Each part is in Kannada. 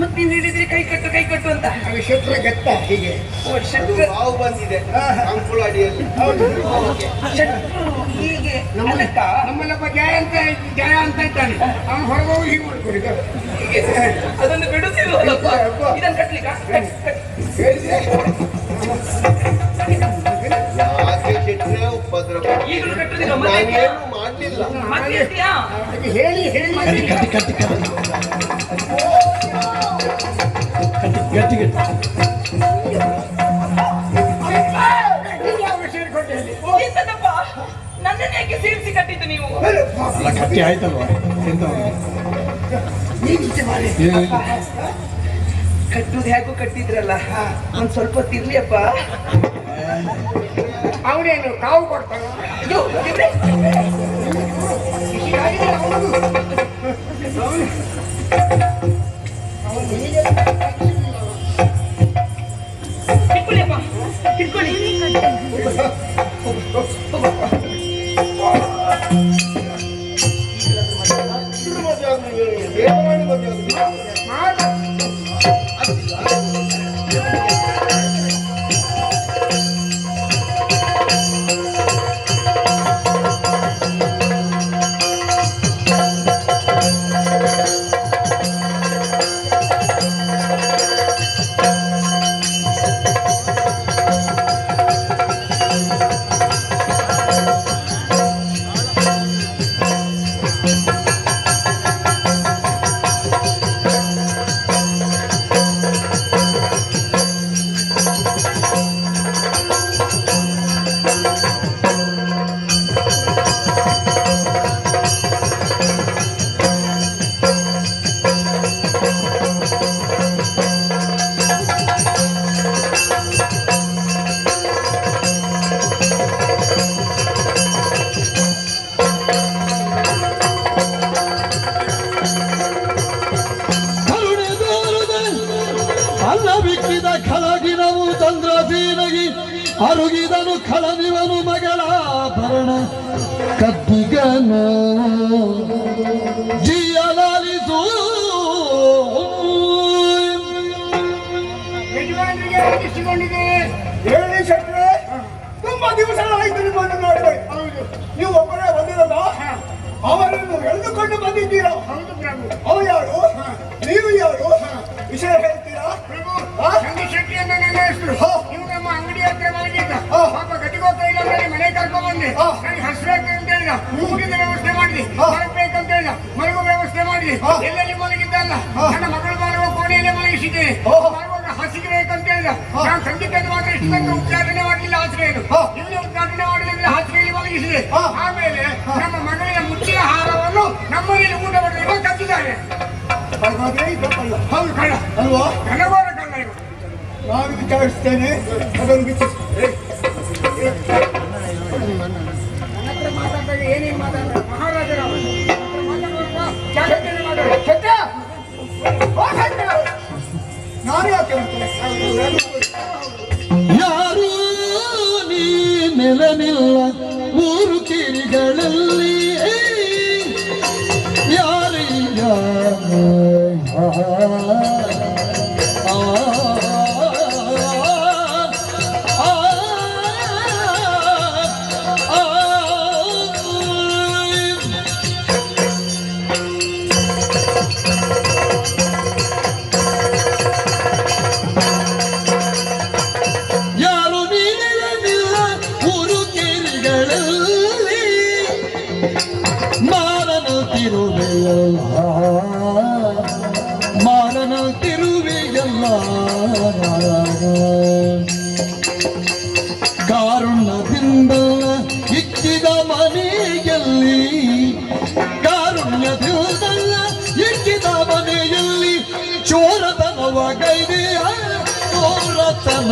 ಮತ್ತೆ ಹೇಳಿದ್ರಿ ಕೈ ಕಟ್ಟು ಕೈ ಕಟ್ಟು ಅಂತ. ಗೆತ್ತ ಹೀಗೆ. ಓ, ಶಟ್ರು- ಹಾವು ಬಂದಿದೆ. ಅಂಕುಳ ಅಡಿಯಲ್ಲಿ ಶಟ್ರು ಹೀಗೆ. ನಮ್ಮಲ್ಲೊಬ್ಬ ಜಯ ಅಂತ ಜಯ ಅಂತ ಇದ್ದಾನೆ. ಅವನು ಹೊರಗೋಗಿ ಹೀಗೆ ಮಾಡ್ಕೊಂಡು ಅದನ್ನು ಬಿಡುತ್ತಿಲ್ಲ ಇದನ್ನು ಕಟ್ಲಿಕ್ಕ? ನಾನೇನು ಮಾಡ್ಲಿಲ್ಲ ಹೇಳಿ ಕಟ್ಟಿ ಕಟ್ಟಿ ಕಟ್ಟಿ ಆಯ್ತಲ್ವಾ ಕಟ್ಟುದು ಹೇಗೂ ಕಟ್ಟಿದ್ರಲ್ಲ ಒಂದ್ ಸ್ವಲ್ಪ ತಿರ್ಲಿ ಅಪ್ಪ ಅವನೇನು ಕಾವು ಕೊಡ್ತಾನ? ಅಯ್ಯೋ ತುಂಬಾ ದಿವಸಗಳಾಯ್ತು ನಿಮ್ಮನ್ನು ನೋಡ್ಬೇಕು ಹೌದು. ನೀವು ಒಬ್ಬರೇ ಬಂದಿರಲ್ಲ ಅವರನ್ನು ಎಳೆದುಕೊಂಡು ಬಂದಿದ್ದೀರಾ? ಹೌದು ಪ್ರಭು. ಅವ ಯಾರು? ನೀವು ಯಾರು? ವಿಷಯ ಹೇಳ್ತೀರಾ? ಅಂತ ನನ್ನ ಹೆಸರು. ನೀವು ನಮ್ಮ ಅಂಗಡಿ ಹತ್ರ ಮಲಗಿದ್ದ ಪಾಪ ಗಟ್ಟಿಗೋತ ಇಲ್ಲ ಮನೆ ಕರ್ಕೊಂಡ್ ಬಂದೆ. ನನಗೆ ಹಸ್ಬೇಕು ಅಂತ ಹೇಳಿದ. ವ್ಯವಸ್ಥೆ ಮಾಡಿದೆ ಅಂತ ಹೇಳಿದ ಮಲಗುವ ವ್ಯವಸ್ಥೆ ಮಾಡಿ ಎಲ್ಲೆಲ್ಲಿ ಮಲಗಿದ್ದಲ್ಲ ನನ್ನ ಮಗಳು ಮಲಗುವ ಕೋಣೆಯಲ್ಲಿ ಮಲಗಿಸಿದ್ದೇನೆ ಹಸಿಗೆ ಬೇಕಂತ ಹೇಳಿದ ನಾನು ಖಂಡಿತ ಮಾತ್ರ ಇಷ್ಟು ತನಕ ಉದ್ಘಾಟನೆ ಮಾಡಲಿಲ್ಲ ಹಾಸಿಗೆಯನ್ನು ಇಲ್ಲಿ ಉದ್ಘಾಟನೆ ಮಾಡಲಿಲ್ಲ ಹಾಸಿಗೆಯಲ್ಲಿ ಮಲಗಿಸಿದೆ ಆಮೇಲೆ ನಮ್ಮ ಮಗಳಿನ ಮುಚ್ಚಿನ ಹಾರವನ್ನು ನಮ್ಮಲ್ಲಿ ಊಟ ಮಾಡಲಿಲ್ಲ ಕಚ್ಚಿದ್ದಾರೆ ಹೌದು ಕಳ್ಳ ಅಲ್ವಾ ನನಗೋರ ಕಳ್ಳ ಇವ ನಾನು ವಿಚಾರಿಸ್ತೇನೆ ಅದನ್ನು ಮಾತಾಡ್ದಾಗ ಏನೇನು ಮಾತಾಡ ಯಾರು ನೀ ನೆಲನಿಲ್ಲ ಮೂರು ಕಿರಿಗಳಲ್ಲಿ. ಯಾರೀಗ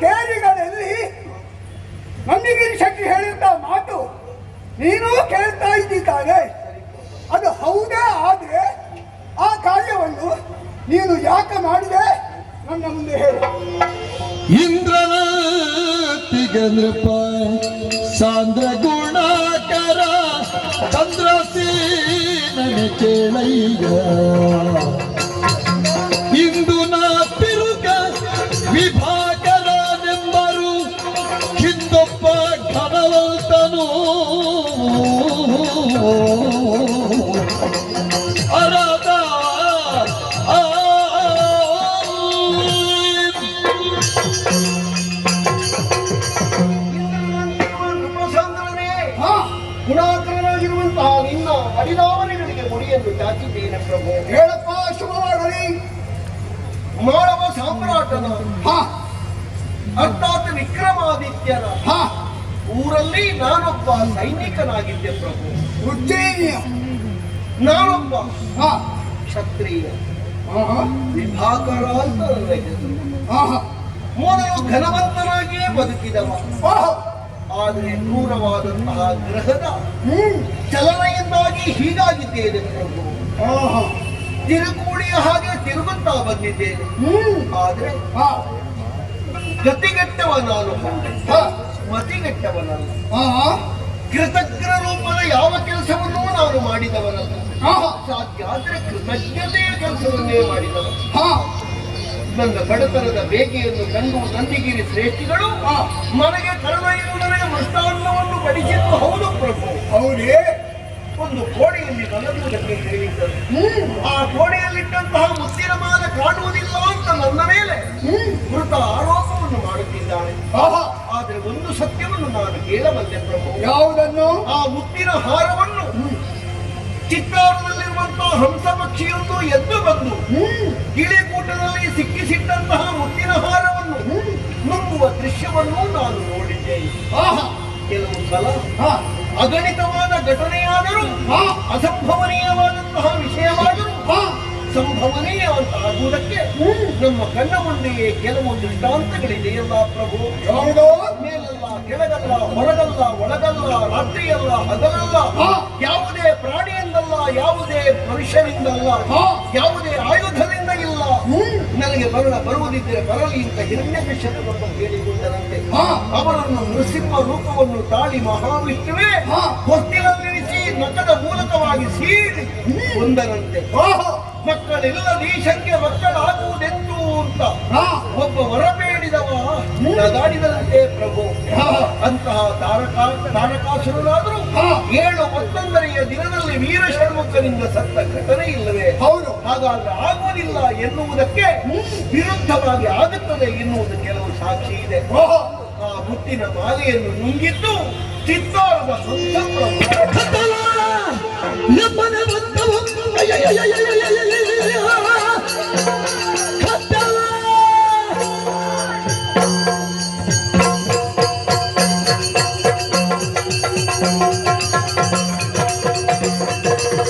ಕೇರಿಗಳಲ್ಲಿ ನಂದಿಗಿರಿ ಶೆಟ್ಟಿ ಹೇಳಿದ್ದ ಮಾತು ನೀನು ಕೇಳ್ತಾ ಇದ್ದಿದ್ದಾನೆ ಅದು ಹೌದೇ ಆದ್ರೆ ಆ ಕಾರ್ಯವನ್ನು ನೀನು ಯಾಕೆ ಮಾಡಿದೆ? ನನ್ನ ಮುಂದೆ ಹೇಳು. ಇಂದ್ರನ ತಿಗ ನೃಪ, ಸಾಂದ್ರ ಗುಣಾಕರ ಚಂದ್ರಸೇನನ ಕೇಳಯ್ಯ ಹಾ. ಅರ್ಥಾತ್ ವಿಕ್ರಮಾದಿತ್ಯನ ಹಾ. ಊರಲ್ಲಿ ನಾನೊಬ್ಬ ಸೈನಿಕನಾಗಿದ್ದೆ ಪ್ರಭು. ಉಜ್ಜಯಿನಿಯ. ನಾನೊಬ್ಬ ಹಾ. ಕ್ಷತ್ರಿಯ. ವಿಭಾಕರ ಅಂತ ಮೊದಲು ಘನವಂತನಾಗಿಯೇ ಬದುಕಿದವ. ಆದರೆ ಕ್ರೂರವಾದಂತಹ ಗ್ರಹದ ಚಲನೆಯಿಂದಾಗಿ ಚಲನೆಯಿಂದಾಗಿ ಹೀಗಾಗಿದ್ದೇನೆ ಪ್ರಭು. ಆಹಾ. ಹಾಗೆ ತಿರುಗುತ್ತಾ ಬಂದಿದ್ದೇನೆ ಆದ್ರೆ ಹಾ. ಗತಿಗೆಟ್ಟವ ನಾನು. ಮತಿಗೆಟ್ಟವನಲ್ಲ ಕೃತಜ್ಞ ರೂಪದ ಯಾವ ಕೆಲಸವನ್ನೂ ನಾನು ಮಾಡಿದವನಲ್ಲ. ಸಾಧ್ಯ ಆದ್ರೆ ಕೃತಜ್ಞತೆಯ ಕೆಲಸವನ್ನೇ ಮಾಡಿದವ ಹಾ. ನನ್ನ ಬಡತನದ ಬೇಗೆಯನ್ನು ಕಂಡು ನಂದಿಗಿರಿ ಶ್ರೇಷ್ಠಿಗಳು ಮನೆಗೆ ನನಗೆ ಕರುಣೆಯುವುದರ ಮೃಷ್ಟಾನ್ನವನ್ನು ಬಡಿಸಿದ್ದು ಹೌದು ಪ್ರಭು. ಹೌದೇ. ಒಂದು ಕೋಣೆಯಲ್ಲಿ ಮಲಗುವುದಕ್ಕೆ ಹ್ಮ್ ಆ ಕೋಣೆಯಲ್ಲಿಟ್ಟಂತಹ ಮುತ್ತಿನ ಮಾಲ ಕಾಣುವುದಿಲ್ಲ ಅಂತ ನನ್ನ ಮೇಲೆ ಮೃತ ಆರೋಪವನ್ನು ಮಾಡುತ್ತಿದ್ದಾನೆ. ಆಹಾ! ಆದರೆ ಒಂದು ಸತ್ಯವನ್ನು ನಾನು ಕೇಳಬಲ್ಲೆ ಪ್ರಭು. ಯಾವುದನ್ನು? ಆ ಮುತ್ತಿನ ಹಾರವನ್ನು ಚಿತ್ತಾರದಲ್ಲಿರುವಂತಹ ಹಂಸ ಪಕ್ಷಿಯೊಂದು ಎದ್ದು ಬಂದು ಗಿಳಿಕೂಟದಲ್ಲಿ ಸಿಕ್ಕಿಸಿಟ್ಟಂತಹ ಮುತ್ತಿನ ಹಾರವನ್ನು ನುಂಗುವ ದೃಶ್ಯವನ್ನು ನಾನು ನೋಡಿದ್ದೇನೆ. ಆಹಾ! ಕೆಲವು ಸಲ ಅಗಣಿತವಾದ ಘಟನೆಯಾದರೂ ಆ ಅಸಂಭವನೀಯವಾದಂತಹ ವಿಷಯವಾದರೂ ಆ ಸಂಭವನೀಯ ಅಂತ ಆಗುವುದಕ್ಕೆ ನಮ್ಮ ಕಣ್ಣ ಮುಂದೆಯೇ ಕೆಲವು ದೃಷ್ಟಾಂತಗಳಿದೆಯಲ್ಲ ಪ್ರಭು ಯಾವುದು? ಮೇಲಲ್ಲ ಕೆಳಗಲ್ಲ ಹೊರಗಲ್ಲ ಒಳಗಲ್ಲ ರಾತ್ರಿಯಲ್ಲ ಹಗಲಲ್ಲ ಯಾವುದೇ ಪ್ರಾಣಿಯಿಂದಲ್ಲ ಯಾವುದೇ ಮನುಷ್ಯನಿಂದಲ್ಲ. ಯಾವುದೇ ಹ್ಮ್ ನನಗೆ ಬರಲ ಬರುವುದಿದ್ದರೆ ಬರಲಿ ಅಂತ ಬಗ್ಗೆ ಕೇಳಿಕೊಂಡರಂತೆ ಹಾ. ಅವರನ್ನು ನೃಸಿಂಹ ರೂಪವನ್ನು ತಾಳಿ ಮಹಾವಿಷ್ಣುವೇ ಹಾ. ನಟದ ಮೂಲಕವಾಗಿ ಸೀಳಿ ಒಂದರಂತೆ. ಈ ಶಂಕೆ ಮಕ್ಕಳಾಗುವುದೆಂದು ಅಂತ ಒಬ್ಬ ವರ ಬೇಡಿದವ ನಗಾಡಿದಂತೆ ಪ್ರಭು. ಅಂತಹ ತಾರಕ ತಾರಕಾಸುರನಾದರೂ. ಏಳು ಹತ್ತೊಂದನೆಯ ದಿನದಲ್ಲಿ ವೀರ ಷಣ್ಮುಖನಿಂದ ಸತ್ತ ಘಟನೆ ಇಲ್ಲವೇ? ಹೌದು. ಹಾಗಾದ್ರೆ ಆಗುವುದಿಲ್ಲ ಎನ್ನುವುದಕ್ಕೆ ವಿರುದ್ಧವಾಗಿ ಆಗುತ್ತದೆ ಎನ್ನುವುದು ಕೆಲವು ಸಾಕ್ಷಿ ಇದೆ. ಆ ಮುತ್ತಿನ ಮಾಲೆಯನ್ನು ನುಂಗಿದ್ದು ಚಿತ್ತಾರದ ಸ್ವಂತ ಪ್ರಭು.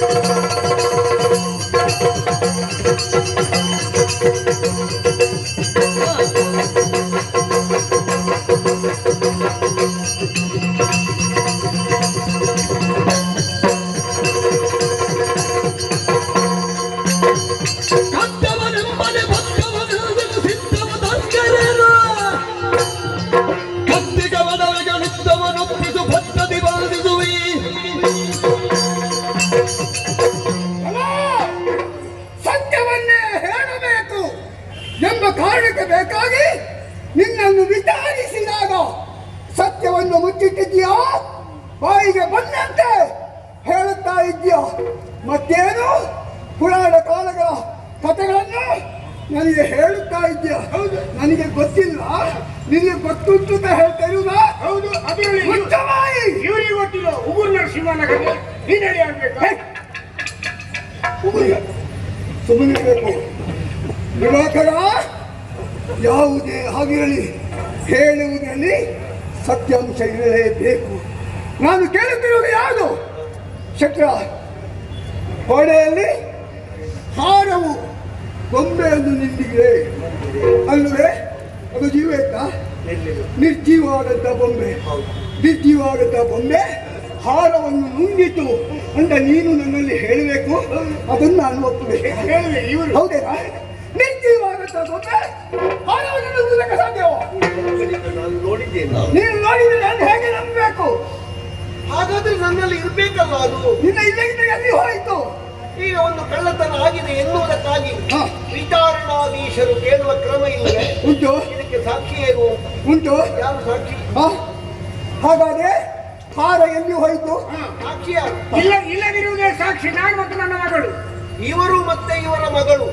Música ಎಂಬ ಕಾರಣಕ್ಕೆ ಬೇಕಾಗಿ ನಿನ್ನನ್ನು ವಿಚಾರಿಸಿದಾಗ ಸತ್ಯವನ್ನು ಮುಚ್ಚಿಟ್ಟಿದ್ಯೋ ಬಾಯಿಗೆ ಬಂದಂತೆ ಹೇಳುತ್ತಾ ಇದ್ದೀಯಾ? ಮತ್ತೇನು? ಪುರಾಣ ಕಾಲಗಳ ಕಥೆಗಳನ್ನು ನನಗೆ ಹೇಳುತ್ತಾ ಇದ್ದೀಯಾ? ಹೌದು. ನನಗೆ ಗೊತ್ತಿಲ್ಲ. ನಿನಗೆ ಗೊತ್ತುಂಟು ಅಂತ ಹೇಳ್ತಾ ಇರುವುದಾ? ಹೌದು ಅದರಲ್ಲಿ ಮುಚ್ಚವಾಗಿ. ಇವರಿಗೆ ಗೊತ್ತಿಲ್ಲ. ಉಗುರು ನರಸಿಂಹನ ಕಥೆ ಹಿನ್ನಡೆ ಆಗ್ಬೇಕು ಸುಮ್ಮನಿರಬೇಕು ದಿವಾಕರ ಯಾವುದೇ ಆಗಿರಲಿ ಹೇಳುವುದರಲ್ಲಿ ಸತ್ಯಾಂಶ ಇರಲೇಬೇಕು. ನಾನು ಕೇಳುತ್ತಿರುವುದು ಯಾವುದು? ಶಕ್ರ ಗೋಡೆಯಲ್ಲಿ ಹಾರವು ಬೊಂಬೆಯನ್ನು ನಿಂತಿದೆ ಅಲ್ಲವೇ ಅದು ಜೀವ ಇತ್ತಾ ನಿರ್ಜೀವವಾದಂಥ ಬೊಂಬೆ ನಿರ್ಜೀವವಾದಂಥ ಬೊಂಬೆ ಹಾರವನ್ನು ನುಂಗಿತು. ಅಂತ ನೀನು ನನ್ನಲ್ಲಿ ಹೇಳಬೇಕು? ಅದನ್ನು ನಾನು ಒಪ್ಪಬೇಕು ಹೇಳಿದೆ ಇವರು. ಹೌದೇನಾ? ಬೊಂಬೆ ಹಾರವನ್ನು ನುಂಗುವುದಕ್ಕೆ ಸಾಧ್ಯವೋ? ನಾನು ನೋಡಿದ್ರೆ ನಾನು ಹೇಗೆ ನಂಬಬೇಕು? ಹಾಗಾದ್ರೆ ನನ್ನಲ್ಲಿ ಇರ್ಬೇಕಲ್ಲ ಅದು? ನಿನ್ನ ಇಲ್ಲಿಂದ ಎಲ್ಲಿ ಹೋಯಿತು. ಈಗ ಒಂದು ಕಳ್ಳತನ ಆಗಿದೆ ಎನ್ನುವುದಕ್ಕಾಗಿ. ವಿಚಾರಣಾಧೀಶರು ಕೇಳುವ ಕ್ರಮ ಇಲ್ಲವೇ? ಉಂಟು. ಇದಕ್ಕೆ ಸಾಕ್ಷಿ ಏನು? ಉಂಟು. ಯಾರು ಸಾಕ್ಷಿ? ಹಾಗಾದ್ರೆ ಹಾರ ಎಲ್ಲಿ ಹೋಯಿತು? ಸಾಕ್ಷಿ ಯಾರು? ಇಲ್ಲ ಇಲ್ಲದಿರುವುದೇ ಸಾಕ್ಷಿ. ನಾನು ಮತ್ತು ನನ್ನ ಮಗಳು. ಇವರು ಮತ್ತೆ ಇವರ ಮಗಳು.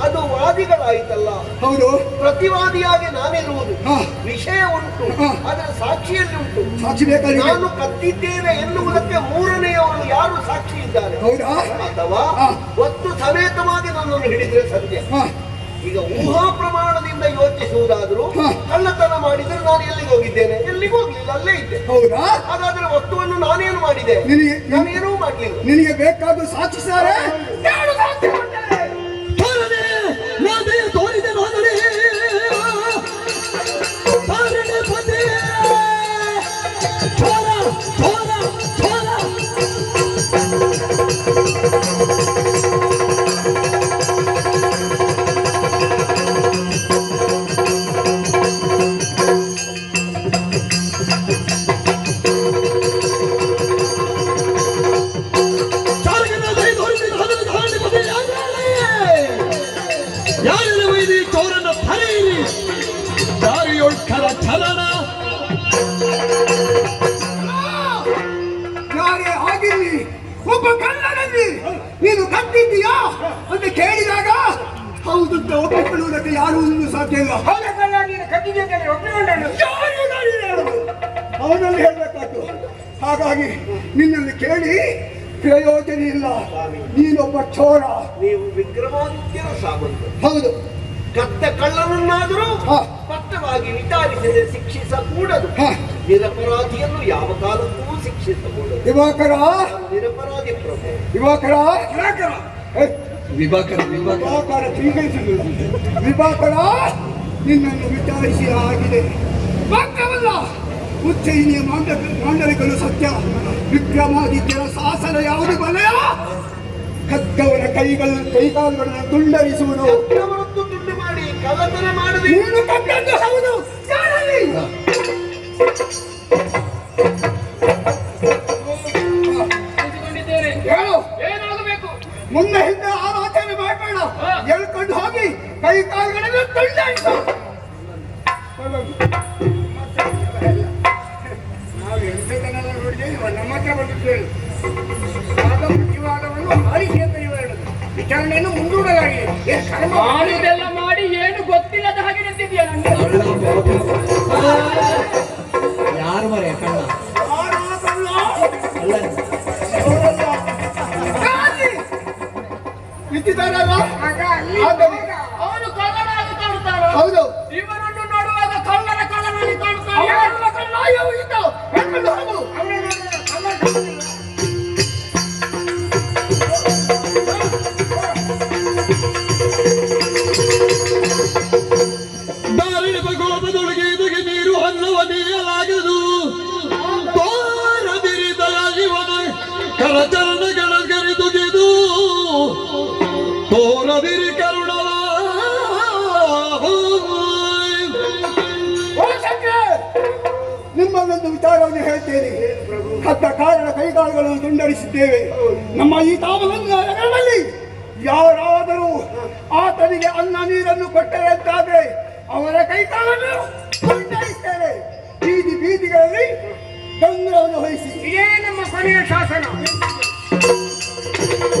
ಅದು ವಾದಿಗಳಾಯಿತಲ್ಲ. ಹೌದು. ಪ್ರತಿವಾದಿಯಾಗಿ ನಾನಿರುವುದು. ವಿಷಯ ಉಂಟು. ಅದರ ಸಾಕ್ಷಿಯಲ್ಲಿ ಉಂಟು. ಸಾಕ್ಷಿ ನಾನು ಕತ್ತಿದ್ದೇನೆ ಎನ್ನುವುದಕ್ಕೆ ಮೂರನೆಯವರು ಯಾರು ಸಾಕ್ಷಿ ಇದ್ದಾರೆ? ಅಥವಾ. ಒತ್ತು ಸಮೇತವಾಗಿ ನನ್ನನ್ನು ಹಿಡಿದ್ರೆ ಸತ್ಯ? ಈಗ ಊಹಾ ಪ್ರಮಾಣದಿಂದ ಯೋಚಿಸುವುದಾದ್ರೂ. ಕಳ್ಳತನ ಮಾಡಿದ್ರೆ ನಾನು ಎಲ್ಲಿಗೆ ಹೋಗಿದ್ದೇನೆ? ಎಲ್ಲಿಗೆ ಹೋಗ್ಲಿಲ್ಲ ಅಲ್ಲೇ ಇದ್ದೆ. ಹೌದಾ? ಹಾಗಾದ್ರೆ ವಸ್ತುವನ್ನು ನಾನೇನು ಮಾಡಿದೆ? ನಾನೇನೂ ಮಾಡ್ಲಿಲ್ಲ. ನಿನಗೆ ಬೇಕಾದ ಸಾಕ್ಷಿ ಹಾಗಾಗಿ ನಿನ್ನಲ್ಲಿ ಕೇಳಿ ಪ್ರಯೋಜನ ಇಲ್ಲ. ನೀನೊಬ್ಬ ಚೋರ. ನೀವು ವಿಕ್ರಮಾದಿತ್ಯರ ಸಾಮಂತ. ಹೌದು. ಕತ್ತ ಕಳ್ಳನನ್ನಾದರೂ ಹಾ. ಸ್ಪಷ್ಟವಾಗಿ ವಿಚಾರಿಸದೆ ಶಿಕ್ಷಿಸಕೂಡದು. ನಿರಪರಾಧಿಯನ್ನು ಯಾವ ಕಾಲಕ್ಕೂ ಶಿಕ್ಷಿಸಬಹುದು ದಿವಾಕರ. ನಾನು ನಿರಪರಾಧಿ ಪ್ರಭು. ದಿವಾಕರ. ಯುವಕರ ವಿಭಾಕರ ವಿಭಾಕರ ವಿಭಾಕರ ಸ್ವೀಕರಿಸಿದ್ರು. ವಿಭಾಕರ ನಿನ್ನನ್ನು ವಿಚಾರಿಸಿ ಆಗಿದೆ. ಮಾತ್ರವಲ್ಲ. ಉಚ್ಚೈನಿಯ ಮಾಂಡ ಮಾಂಡಲಿಕಲು ಸತ್ಯ. ವಿಕ್ರಮಾದಿತ್ಯರ ಶಾಸನ ಯಾವುದು ಬಲೆಯ? ಕದ್ದವರ ಕೈಗಳ ಕೈಕಾಲುಗಳನ್ನು ತುಂಡರಿಸುವುದು. ದುಡ್ಡು ಮಾಡಿ ಕವತನ ಮಾಡದೆ ನೀನು ಕದ್ದದ್ದು ಹೌದು. ಹೇಳು. ಏನಾಗಬೇಕು? ಮುಂದೆ ಹಿಂದೆ ಆಲೋಚನೆ ಮಾಡಬೇಡ. ಎಳ್ಕೊಂಡು ಹೋಗಿ. ಕೈ ಕಾಲುಗಳನ್ನು ತುಂಡರಿಸು. ಮಾಡಿದೆಲ್ಲ ಮಾಡಿ ಏನು ಗೊತ್ತಿಲ್ಲದ ಹಾಗೆ ನಿಂತಿದ್ಯಾ ನನಗೆ ಯಾರು ಮರೆ ಕಣ್ಣ. ಅಲ್ಲ! তোরদের করুণা ನಿಮ್ಮಲ್ಲೊಂದು ವಿಚಾರವನ್ನು ಹೇಳ್ತೇನೆ. ಹತ್ತ ಕಾರಣ ಕೈಗಾಲುಗಳನ್ನು ತುಂಡರಿಸಿದ್ದೇವೆ. ನಮ್ಮ ಈ ತಾಮಸಂಗಾರಗಳಲ್ಲಿ ಯಾರಾದರೂ ಆತನಿಗೆ ಅನ್ನ ನೀರನ್ನು ಕೊಟ್ಟರಂತಾದ್ರೆ ಅವರ ಕೈಕಾಲನ್ನು ತುಂಡರಿಸ್ತೇವೆ. ಬೀದಿ ಬೀದಿಗಳಲ್ಲಿ ಗಂಗವನ್ನು ವಹಿಸಿ. ಇದೇ ನಮ್ಮ ಕೊನೆಯ ಶಾಸನ.